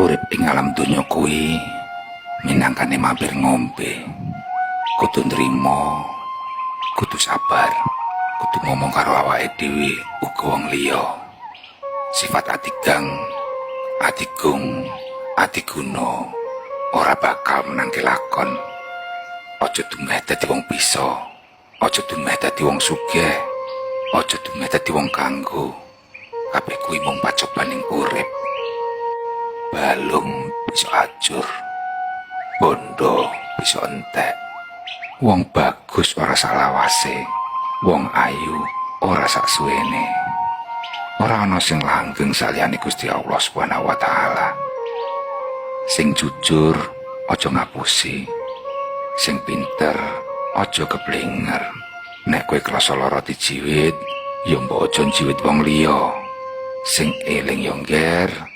urip ing alam donya kuwi minangkane mampir ngombe. Kudu nrimo kudu sabar kudu ngomong karo awake dhewe uga wong liya. Sifat atigang atigung atiguna ora bakal menangke lakon. Aja dumeh dadi wong bisa aja dumeh dadi wong sugih aja dumeh dadi wong kanggo. Kabeh kuwi mung pacobaning urip balung bisa ajur bondo bisa entek. Wong bagus ora salawase wong ayu ora sak suwene. Ora ana sing langgeng saliyane Gusti Allah Subhanahu wa taala. Sing jujur aja ngapusi. Sing pinter aja keblinger. Nek kowe krasa lara dijiwit ya mbok aja njiwit wong liya. Sing eling yo ngger